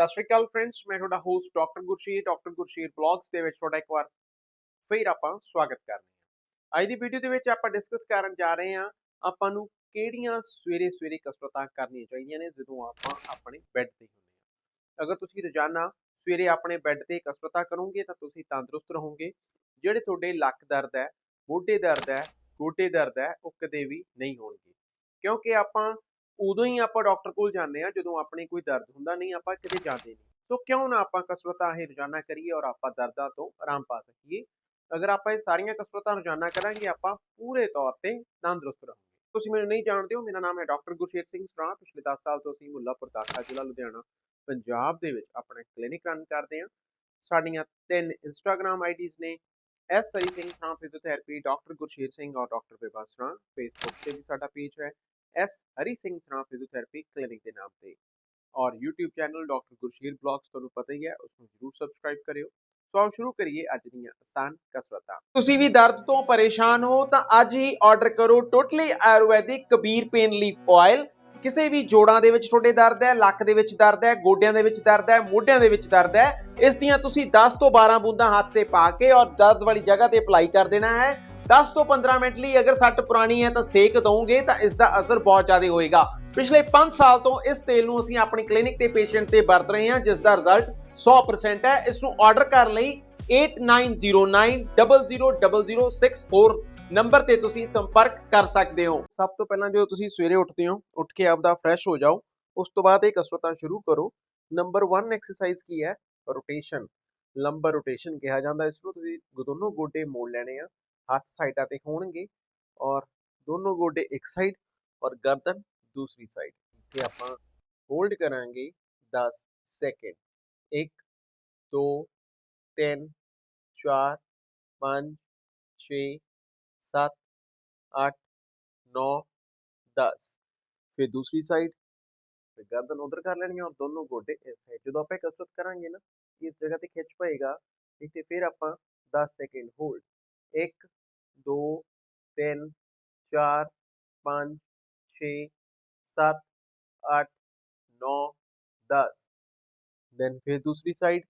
ਸਤਿ ਸ਼੍ਰੀ ਅਕਾਲ ਫਰੈਂਡਸ ਮੈਂ ਤੁਹਾਡਾ host doctor Gursheer doctor Gursheer blogs ਦੇ ਵਿੱਚ ਤੁਹਾਡਾ ਇੱਕ ਵਾਰ ਫਿਰ ਆਪਾਂ ਸਵਾਗਤ ਕਰ ਰਹੇ ਹਾਂ। ਅੱਜ ਦੀ ਵੀਡੀਓ ਦੇ ਵਿੱਚ ਆਪਾਂ ਡਿਸਕਸ ਕਰਨ ਜਾ ਰਹੇ ਹਾਂ ਆਪਾਂ ਨੂੰ ਕਿਹੜੀਆਂ ਸਵੇਰੇ ਸਵੇਰੇ ਕਸਰਤਾਂ ਕਰਨੀਆਂ ਚਾਹੀਦੀਆਂ ਨੇ ਜਦੋਂ ਆਪਾਂ ਆਪਣੇ ਬੈੱਡ ਤੇ ਹੁੰਦੇ ਹਾਂ। ਅਗਰ ਤੁਸੀਂ ਰੋਜ਼ਾਨਾ ਸਵੇਰੇ ਆਪਣੇ ਬੈੱਡ ਤੇ ਕਸਰਤਾਂ ਕਰੋਗੇ ਤਾਂ ਤੁਸੀਂ ਤੰਦਰੁਸਤ ਰਹੋਗੇ। ਜਿਹੜੇ ਤੁਹਾਡੇ ਲੱਕ ਦਰਦ ਹੈ, ਮੋਢੇ ਦਰਦ ਹੈ, ਗੋਡੇ ਦਰਦ ਹੈ, ਉਹ ਕਦੇ ਵੀ ਨਹੀਂ ਹੋਣਗੇ। ਕਿਉਂਕਿ ਆਪਾਂ ਉਦੋਂ ਹੀ ਆਪਾਂ ਡਾਕਟਰ ਕੋਲ ਜਾਂਦੇ ਆ ਜਦੋਂ ਆਪਣੇ ਕੋਈ ਦਰਦ ਹੁੰਦਾ ਨਹੀਂ, ਆਪਾਂ ਕਿਤੇ ਜਾਂਦੇ ਨਹੀਂ। ਸੋ ਕਿਉਂ ਨਾ ਆਪਾਂ ਕਸਰਤਾਂ ਇਹ ਰੋਜ਼ਾਨਾ ਕਰੀਏ ਔਰ ਆਪਾਂ ਦਰਦਾਂ ਤੋਂ ਆਰਾਮ ਪਾ ਸਕੀਏ। ਅਗਰ ਆਪਾਂ ਇਹ ਸਾਰੀਆਂ ਕਸਰਤਾਂ ਰੋਜ਼ਾਨਾ ਕਰਾਂਗੇ, ਆਪਾਂ ਪੂਰੇ ਤੌਰ ਤੇ ਤੰਦਰੁਸਤ ਰਹਾਂਗੇ। ਤੁਸੀਂ ਮੈਨੂੰ ਨਹੀਂ ਜਾਣਦੇ ਹੋ, ਮੇਰਾ ਨਾਮ ਹੈ ਡਾਕਟਰ ਗੁਰਸ਼ੇਰ ਸਿੰਘ ਸਰਾਂ ਪਿਛਲੇ 10 ਸਾਲ ਤੋਂ ਅਸੀਂ ਮੁੱਲਾਪੁਰ ਦਾਖਾ ਜ਼ਿਲ੍ਹਾ ਲੁਧਿਆਣਾ, ਪੰਜਾਬ ਦੇ ਵਿੱਚ ਆਪਣਾ ਕਲੀਨਿਕ ਰਨ ਕਰਦੇ ਹਾਂ। ਸਾਡੀਆਂ ਤਿੰਨ ਇੰਸਟਾਗ੍ਰam ਆਈਡੀਜ਼ ਨੇ। S Sri Singh Sran physiotherapy doctor Gursher Singh ਔਰ ਡਾਕਟਰ ਬੇਬਾ ਸਰਾਂ ਫੇਸਬੁੱਕ ਤੇ ਵੀ ਸਾਡਾ ਪੇਜ ਹੈ। S Hari Singh Sran physiotherapy clinic ਦੇ ਨਾਮ ਤੇ। ਔਰ YouTube channel doctor Gursheer blogs ਤੁਹਾਨੂੰ ਪਤਾ ਹੀ ਹੈ, ਉਸ ਨੂੰ ਜਰੂਰ ਸਬਸਕ੍ਰਾਈਬ ਕਰਿਓ। ਸੋ ਆਓ ਸ਼ੁਰੂ ਕਰੀਏ ਅੱਜ ਦੀਆਂ ਆਸਾਨ ਕਸਰਤਾਂ। ਤੁਸੀਂ ਵੀ ਦਰਦ ਤੋਂ ਪਰੇਸ਼ਾਨ ਹੋ ਤਾਂ ਅੱਜ ਹੀ ਆਰਡਰ ਕਰੋ totally ayurvedic Kabir pain leaf oil ਕਿਸੇ ਵੀ ਜੋੜਾਂ ਦੇ ਵਿੱਚ ਤੁਹਾਡੇ ਦਰਦ ਹੈ, ਲੱਕ ਦੇ ਵਿੱਚ ਦਰਦ ਹੈ, ਗੋਡਿਆਂ ਦੇ ਵਿੱਚ ਦਰਦ ਹੈ, ਮੋਢਿਆਂ ਦੇ ਵਿੱਚ ਦਰਦ ਹੈ, ਇਸ ਦੀਆਂ ਤੁਸੀਂ 10 ਤੋਂ 12 ਬੂੰਦਾਂ ਹੱਥ ਤੇ ਪਾ ਕੇ ਔਰ ਦਰਦ ਵਾਲੀ ਜਗ੍ਹਾ ਤੇ ਅਪਲਾਈ ਕਰ ਦੇਣਾ ਹੈ। 10 ਤੋਂ 15 ਮਿੰਟ ਲਈ ਅਗਰ ਸੱਟ ਪੁਰਾਣੀ ਹੈ ਤਾਂ ਸੇਕ ਦਵੋਗੇ ਤਾਂ ਇਸ ਦਾ ਅਸਰ ਬਹੁਤ ਜ਼ਿਆਦਾ ਹੋਏਗਾ। ਪਿਛਲੇ 5 ਸਾਲ ਤੋਂ ਇਸ ਤੇਲ ਨੂੰ ਅਸੀਂ ਆਪਣੀ ਕਲੀਨਿਕ ਤੇ ਪੇਸ਼ੈਂਟ ਤੇ ਵਰਤ ਰਹੇ ਹਾਂ, ਜਿਸ ਦਾ ਰਿਜ਼ਲਟ 100% ਹੈ। ਇਸ ਨੂੰ ਆਰਡਰ ਕਰਨ ਲਈ 8909000064 ਨੰਬਰ ਤੇ ਤੁਸੀਂ ਸੰਪਰਕ ਕਰ ਸਕਦੇ ਹੋ। ਸਭ ਤੋਂ ਪਹਿਲਾਂ ਜਦੋਂ ਤੁਸੀਂ ਸਵੇਰੇ ਉੱਠਦੇ ਹੋ, ਉੱਠ ਕੇ ਆਪਦਾ ਫਰੈਸ਼ ਹੋ ਜਾਓ, ਉਸ ਤੋਂ ਬਾਅਦ ਇਹ ਕਸਰਤਾਂ ਸ਼ੁਰੂ ਕਰੋ। ਨੰਬਰ 1 ਐਕਸਰਸਾਈਜ਼ ਕੀ ਹੈ? ਰੋਟੇਸ਼ਨ। ਲੰਬਰ ਰੋਟੇਸ਼ਨ ਕਿਹਾ ਜਾਂਦਾ ਇਸ ਨੂੰ ਤੁਸੀਂ ਦੋਨੋਂ ਗੋਡੇ ਮੋੜ ਲੈਣੇ ਆ। ਹੱਥ ਸਾਈਡਾਂ ਤੇ ਹੋਣਗੇ ਔਰ ਦੋਨੋਂ ਗੋਡੇ ਇੱਕ ਸਾਈਡ ਔਰ ਗਰਦਨ ਦੂਸਰੀ ਸਾਈਡ ਇੱਥੇ ਆਪਾਂ ਹੋਲਡ ਕਰਾਂਗੇ 10 ਸੈਕਿੰਡ 1 2 3 4 5 6 7 8 9 10 ਫਿਰ ਦੂਸਰੀ ਸਾਈਡ ਫਿਰ ਗਰਦਨ ਉਧਰ ਕਰ ਲੈਣੀ ਹੈ ਔਰ ਦੋਨੋਂ ਗੋਡੇ ਇਸ ਸਾਈਡ ਜਦੋਂ ਆਪਾਂ ਇਹ ਕਸਰਤ ਕਰਾਂਗੇ ਨਾ ਇਸ ਜਗ੍ਹਾ ਤੇ ਖਿੱਚ ਪਏਗਾ ਇੱਥੇ ਫਿਰ ਆਪਾਂ 10 ਸੈਕਿੰਡ ਹੋਲਡ 1 2 3 4 5 6 7 8 9 10 ਦੈਨ ਫਿਰ ਦੂਸਰੀ ਸਾਈਡ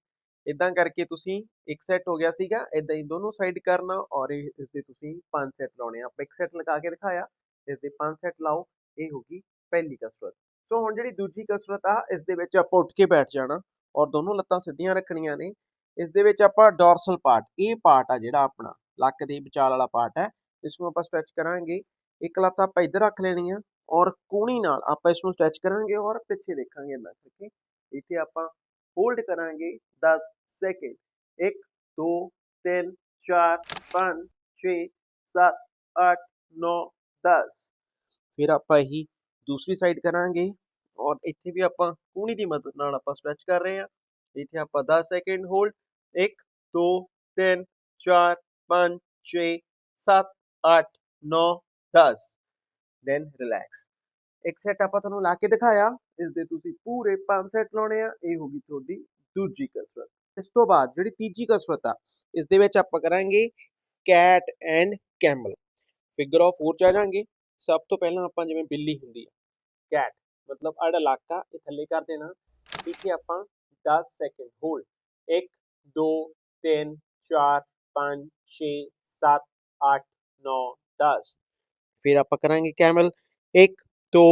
ਇਦਾਂ ਕਰਕੇ ਤੁਸੀਂ ਇੱਕ ਸੈੱਟ ਹੋ ਗਿਆ ਸੀਗਾ ਇਦਾਂ ਹੀ ਦੋਨੋਂ ਸਾਈਡ ਕਰਨਾ ਔਰ ਇਹ, ਇਸ ਦੇ ਤੁਸੀਂ ਪੰਜ ਸੈੱਟ ਲਾਉਣੇ ਆ। ਆਪਾਂ ਇੱਕ ਸੈੱਟ ਲਗਾ ਕੇ ਦਿਖਾਇਆ, ਇਸ ਦੇ ਪੰਜ ਸੈੱਟ ਲਾਓ, ਇਹ ਹੋਗੀ ਪਹਿਲੀ ਕਸਰਤ। ਸੋ ਹੁਣ ਜਿਹੜੀ ਦੂਜੀ ਕਸਰਤ ਆ, ਇਸ ਦੇ ਵਿੱਚ ਆਪਾਂ ਉੱਠ ਕੇ ਬੈਠ ਜਾਣਾ ਔਰ ਦੋਨੋਂ ਲੱਤਾਂ ਸਿੱਧੀਆਂ ਰੱਖਣੀਆਂ ਨੇ। ਇਸ ਦੇ ਵਿੱਚ ਆਪਾਂ ਡੋਰਸਲ ਪਾਰਟ ਇਹ ਪਾਰਟ ਆ ਜਿਹੜਾ ਆਪਣਾ। ਲੱਕ ਦੇ ਵਿਚਾਲ ਵਾਲਾ ਪਾਰਟ ਹੈ ਇਸ ਨੂੰ ਆਪਾਂ ਸਟ੍ਰੈਚ ਕਰਾਂਗੇ ਇੱਕ ਲੱਤ ਆਪਾਂ ਇੱਧਰ ਰੱਖ ਲੈਣੀ ਆ ਔਰ ਕੂਣੀ ਨਾਲ ਆਪਾਂ ਇਸ ਨੂੰ ਸਟ੍ਰੈਚ ਕਰਾਂਗੇ ਔਰ ਪਿੱਛੇ ਦੇਖਾਂਗੇ ਇੰਨਾ ਕਰਕੇ ਇੱਥੇ ਆਪਾਂ ਹੋਲਡ ਕਰਾਂਗੇ 10 ਸੈਕਿੰਡ 1 2 3 4 5 6 7 8 9 10 ਫਿਰ ਆਪਾਂ ਇਹੀ ਦੂਸਰੀ ਸਾਈਡ ਕਰਾਂਗੇ ਔਰ ਇੱਥੇ ਵੀ ਆਪਾਂ ਕੂਣੀ ਦੀ ਮਦਦ ਨਾਲ ਆਪਾਂ ਸਟ੍ਰੈਚ ਕਰ ਰਹੇ ਹਾਂ ਇੱਥੇ ਆਪਾਂ 10 ਸੈਕਿੰਡ ਹੋਲਡ 1 2 3 4 5 6 7 8 9 10 ਦੈਨ ਰਿਲੈਕਸ ਇੱਕ ਸੈਟ ਆਪਾਂ ਤੁਹਾਨੂੰ ਲਾ ਕੇ ਦਿਖਾਇਆ ਇਸ ਦੇ ਤੁਸੀਂ ਪੂਰੇ 5 ਸੈਟ ਲਾਉਣੇ ਆ ਇਹ ਹੋਗੀ ਤੁਹਾਡੀ ਦੂਜੀ ਕਸਰਤ ਇਸ ਤੋਂ ਬਾਅਦ ਜਿਹੜੀ ਤੀਜੀ ਕਸਰਤ ਆ ਇਸ ਦੇ ਵਿੱਚ ਆਪਾਂ ਕਰਾਂਗੇ cat and camel figure of 4 ਚ ਆ ਜਾਾਂਗੇ ਸਭ ਤੋਂ ਪਹਿਲਾਂ ਆਪਾਂ ਜਿਵੇਂ ਬਿੱਲੀ ਹੁੰਦੀ ਹੈ ਕੈਟ ਮਤਲਬ ਆੜਾ ਇਲਾਕਾ ਇਹ ਥੱਲੇ ਕਰ ਦੇਣਾ ਇੱਥੇ ਆਪਾਂ 10 ਸੈਕਿੰਡ ਹੋਲਡ 1 2 3 4 5 6 7 8 9 10 ਫਿਰ ਆਪਾਂ ਕਰਾਂਗੇ ਕੈਮਲ। 1 2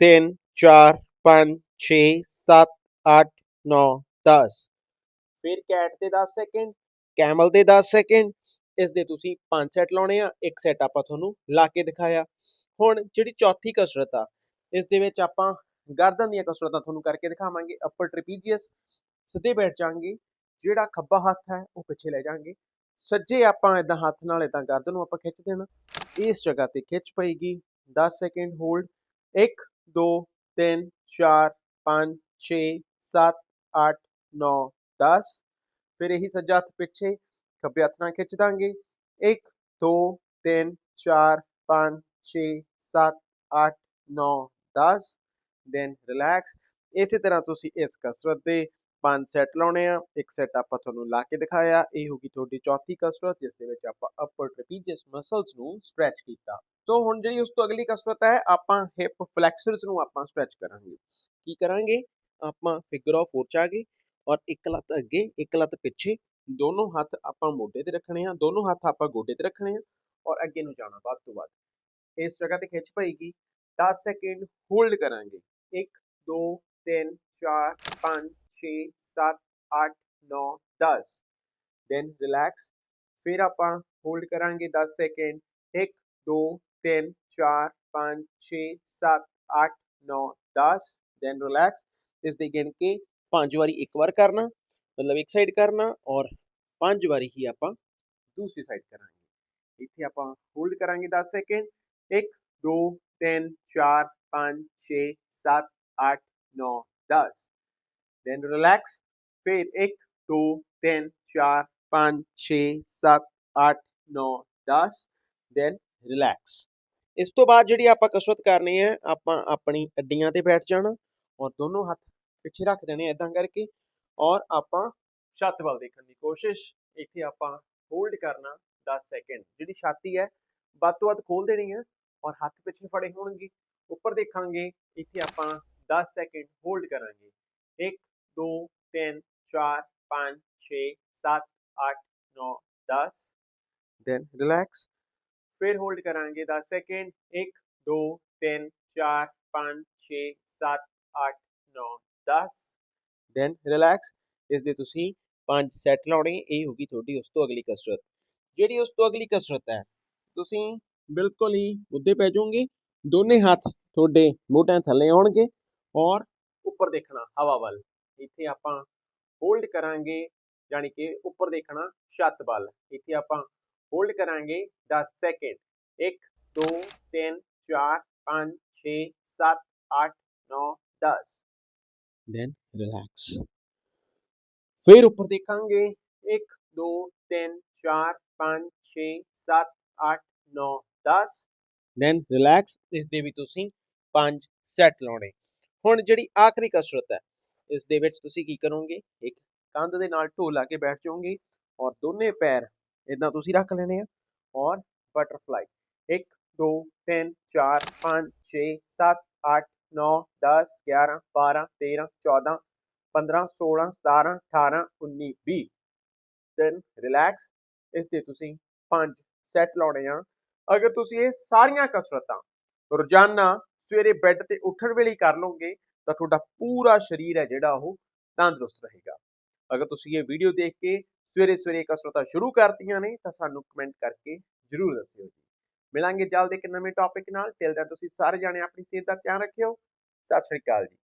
3 4 5 6 7 8 9 10 ਫਿਰ ਕੈਟ ਦੇ 10 ਸੈਕਿੰਡ, ਕੈਮਲ ਦੇ 10 ਸੈਕਿੰਡ। ਇਸ ਦੇ ਤੁਸੀਂ ਪੰਜ ਸੈਟ ਲਾਉਣੇ ਆ, ਇੱਕ ਸੈਟ ਆਪਾਂ ਤੁਹਾਨੂੰ ਲਾ ਕੇ ਦਿਖਾਇਆ। ਹੁਣ ਜਿਹੜੀ ਚੌਥੀ ਕਸਰਤ ਆ, ਇਸ ਦੇ ਵਿੱਚ ਆਪਾਂ ਗਰਦਨ ਦੀਆਂ ਕਸਰਤਾਂ ਤੁਹਾਨੂੰ ਕਰਕੇ ਦਿਖਾਵਾਂਗੇ ਅਪਰ ਟ੍ਰਿਪੀਜੀਅਸ ਸਿੱਧੇ ਬੈਠ ਜਾਾਂਗੇ ਜਿਹੜਾ ਖੱਬਾ ਹੱਥ ਹੈ, ਉਹ ਪਿੱਛੇ ਲੈ ਜਾਾਂਗੇ ਸੱਜੇ ਆਪਾਂ ਇਦਾਂ ਹੱਥ ਨਾਲ ਇਦਾਂ ਗਰਦਨ ਨੂੰ ਆਪਾਂ ਖਿੱਚ ਦੇਣਾ। ਇਸ ਜਗ੍ਹਾ ਤੇ ਖਿੱਚ ਪਏਗੀ 10 ਸੈਕਿੰਡ ਹੋਲਡ। 1 2 3 4 5 6 7 8 9 10 ਫਿਰ ਇਹੀ ਸੱਜਾ ਹੱਥ ਪਿੱਛੇ, ਖੱਬੇ ਹੱਥ ਨਾਲ ਖਿੱਚ ਦਾਂਗੇ। 1 2 3 4 5 6 7 8 9 10 ਦੈਨ ਰਿਲੈਕਸ ਇਸੇ ਤਰ੍ਹਾਂ ਤੁਸੀਂ ਇਸ ਕਸਰਤ ਦੇ ਪੰਜ ਸੈੱਟ ਲਾਉਣੇ ਆ, ਇੱਕ ਸੈੱਟ ਆਪਾਂ ਤੁਹਾਨੂੰ ਲਾ ਕੇ ਦਿਖਾਇਆ, ਇਹ ਹੋਗੀ ਤੁਹਾਡੀ ਚੌਥੀ ਕਸਰਤ ਜਿਸ ਦੇ ਵਿੱਚ ਆਪਾਂ ਅਪਰ ਟ੍ਰੈਪੀਜ਼ੀਅਸ ਮਸਲਸ ਨੂੰ ਸਟ੍ਰੈਚ ਕੀਤਾ। ਸੋ ਹੁਣ ਜਿਹੜੀ ਉਸ ਤੋਂ ਅਗਲੀ ਕਸਰਤ ਹੈ, ਆਪਾਂ ਹਿਪ ਫਲੈਕਸਰਸ ਨੂੰ ਆਪਾਂ ਸਟ੍ਰੈਚ ਕਰਾਂਗੇ। ਕੀ ਕਰਾਂਗੇ? ਆਪਾਂ ਫਿਗਰ ਆਫ 4 ਚ ਆ ਗਏ ਔਰ ਇੱਕ ਲੱਤ ਅੱਗੇ, ਇੱਕ ਲੱਤ ਪਿੱਛੇ, ਦੋਨੋਂ ਹੱਥ ਆਪਾਂ ਮੋਢੇ ਤੇ ਰੱਖਣੇ ਆ, ਦੋਨੋਂ ਹੱਥ ਆਪਾਂ ਗੋਡੇ ਤੇ ਰੱਖਣੇ ਆ ਔਰ ਅੱਗੇ ਨੂੰ ਜਾਣਾ ਵੱਧ ਤੋਂ ਵੱਧ। ਇਸ ਜਗ੍ਹਾ ਤੇ ਖਿੱਚ ਪਏਗੀ। 10 ਸੈਕਿੰਡ ਹੋਲਡ ਕਰਾਂਗੇ। 1 2 3 4 5 6 7 8 9 10 ਦੈਨ ਰਿਲੈਕਸ ਫਿਰ ਆਪਾਂ ਹੋਲਡ ਕਰਾਂਗੇ 10 ਸੈਕਿੰਡ 1 2 3 4 5 6 7 8 9 10 ਦੈਨ ਰਿਲੈਕਸ ਇਸ ਦੇ ਗਿਣ ਕੇ ਪੰਜ ਵਾਰੀ ਇੱਕ ਵਾਰ ਕਰਨਾ ਮਤਲਬ ਇੱਕ ਸਾਈਡ ਕਰਨਾ ਔਰ ਪੰਜ ਵਾਰੀ ਹੀ ਆਪਾਂ ਦੂਸਰੀ ਸਾਈਡ ਕਰਾਂਗੇ ਇੱਥੇ ਆਪਾਂ ਹੋਲਡ ਕਰਾਂਗੇ 10 ਸੈਕਿੰਡ 1 2 3 4 5 6 7 8 9 10 ਦੈਨ ਰਿਲੈਕਸ ਫਿਰ 1 2 3 4 5 6 7 8 9 10 ਦੈਨ ਇਸ ਤੋਂ ਬਾਅਦ ਜਿਹੜੀ ਆਪਾਂ ਕਸਰਤ ਕਰਨੀ ਹੈ ਆਪਾਂ ਆਪਣੀ ਅੱਡੀਆਂ ਤੇ ਬੈਠ ਜਾਣਾ ਔਰ ਦੋਨੋਂ ਹੱਥ ਪਿੱਛੇ ਰੱਖ ਦੇਣੇ ਇਦਾਂ ਕਰਕੇ ਔਰ ਆਪਾਂ ਛੱਤ ਵੱਲ ਦੇਖਣ ਦੀ ਕੋਸ਼ਿਸ਼ ਇੱਥੇ ਆਪਾਂ ਹੋਲਡ ਕਰਨਾ 10 ਸੈਕਿੰਡ ਜਿਹੜੀ ਛਾਤੀ ਹੈ ਵੱਧ ਤੋਂ ਵੱਧ ਖੋਲ ਦੇਣੀ ਹੈ ਔਰ ਹੱਥ ਪਿੱਛੇ ਫੜੇ ਹੋਣਗੇ ਉੱਪਰ ਦੇਖਾਂਗੇ ਇੱਥੇ ਆਪਾਂ 10 ਸੈਕਿੰਡ ਹੋਲਡ ਕਰਾਂਗੇ 1 2 3 4 5 6 7 8 9 10 ਦੈਨ ਰਿਲੈਕਸ ਫਿਰ ਹੋਲਡ ਕਰਾਂਗੇ 10 ਸੈਕਿੰਡ 1 2 3 4 5 6 7 8 9 10 ਦੈਨ ਰਿਲੈਕਸ ਇਸ ਦੇ ਤੁਸੀਂ ਪੰਜ ਸੈੱਟ ਲਾਉਣੇ ਇਹ ਹੋਗੀ ਤੁਹਾਡੀ ਉਸ ਤੋਂ ਅਗਲੀ ਕਸਰਤ ਜਿਹੜੀ ਉਸ ਤੋਂ ਅਗਲੀ ਕਸਰਤ ਹੈ ਤੁਸੀਂ ਬਿਲਕੁਲ ਹੀ ਉੱਦੇ ਪੈ ਜਾਓਗੇ ਦੋਨੇ ਹੱਥ ਤੁਹਾਡੇ ਮੋਢਿਆਂ ਥੱਲੇ ਆਉਣਗੇ ਔਰ ਉੱਪਰ ਦੇਖਣਾ ਹਵਾ ਵੱਲ ਇੱਥੇ ਆਪਾਂ ਹੋਲਡ ਕਰਾਂਗੇ ਯਾਨੀ ਕਿ ਉੱਪਰ ਦੇਖਣਾ ਛੱਤ ਵੱਲ ਇੱਥੇ ਆਪਾਂ ਹੋਲਡ ਕਰਾਂਗੇ 10 ਸੈਕਿੰਡ 1 2 3 4 5 6 7 8 9 10 ਦੈਨ ਰਿਲੈਕਸ ਫਿਰ ਉੱਪਰ ਦੇਖਾਂਗੇ 1 2 3 4 5 6 7 8 9 10 ਦੈਨ ਰਿਲੈਕਸ ਇਸ ਦੇ ਵੀ ਤੁਸੀਂ ਪੰਜ ਸੈੱਟ ਲਾਉਣੇ ਹੁਣ ਜਿਹੜੀ ਆਖਰੀ ਕਸਰਤ ਹੈ, ਇਸ ਦੇ ਵਿੱਚ ਤੁਸੀਂ ਕੀ ਕਰੋਗੇ? ਇੱਕ ਕੰਧ ਦੇ ਨਾਲ ਢੋ ਲਾ ਕੇ ਬੈਠ ਜਾਓਗੇ ਔਰ ਦੋਨੇ ਪੈਰ ਇਦਾਂ ਤੁਸੀਂ ਰੱਖ ਲੈਣੇ ਆ ਔਰ ਬਟਰਫਲਾਈ 1 2 3 4 5 6 7 8 9 10 11 12 13 14 15 16 17 18 19 20 ਦੈਨ ਰਿਲੈਕਸ ਇਸ 'ਤੇ ਤੁਸੀਂ ਪੰਜ ਸੈੱਟ ਲਾਉਣੇ ਆ। ਅਗਰ ਤੁਸੀਂ ਇਹ ਸਾਰੀਆਂ ਕਸਰਤਾਂ ਰੋਜ਼ਾਨਾ ਸਵੇਰੇ ਬੈੱਡ ਤੇ ਉੱਠਣ ਵੇਲੇ ਕਰ ਲਓਗੇ, ਤਾਂ ਤੁਹਾਡਾ ਪੂਰਾ ਸਰੀਰ ਹੈ ਜਿਹੜਾ ਉਹ ਤੰਦਰੁਸਤ ਰਹੇਗਾ। ਅਗਰ ਤੁਸੀਂ ਇਹ ਵੀਡੀਓ ਦੇਖ ਕੇ ਸਵੇਰੇ ਸਵੇਰੇ ਕਸਰਤਾਂ ਸ਼ੁਰੂ ਕਰਤੀਆਂ ਨੇ, ਤਾਂ ਸਾਨੂੰ ਕਮੈਂਟ ਕਰਕੇ ਜਰੂਰ ਦੱਸਿਓ ਜੀ। ਮਿਲਾਂਗੇ ਜਲਦ ਇੱਕ ਨਵੇਂ ਟੌਪਿਕ ਨਾਲ। ਟਿਲ ਦੈਨ ਤੁਸੀਂ ਸਾਰੇ ਜਾਣੇ ਆਪਣੀ ਸਿਹਤ ਦਾ ਧਿਆਨ ਰੱਖਿਓ। ਸਤਿ ਸ਼੍ਰੀ ਅਕਾਲ ਜੀ।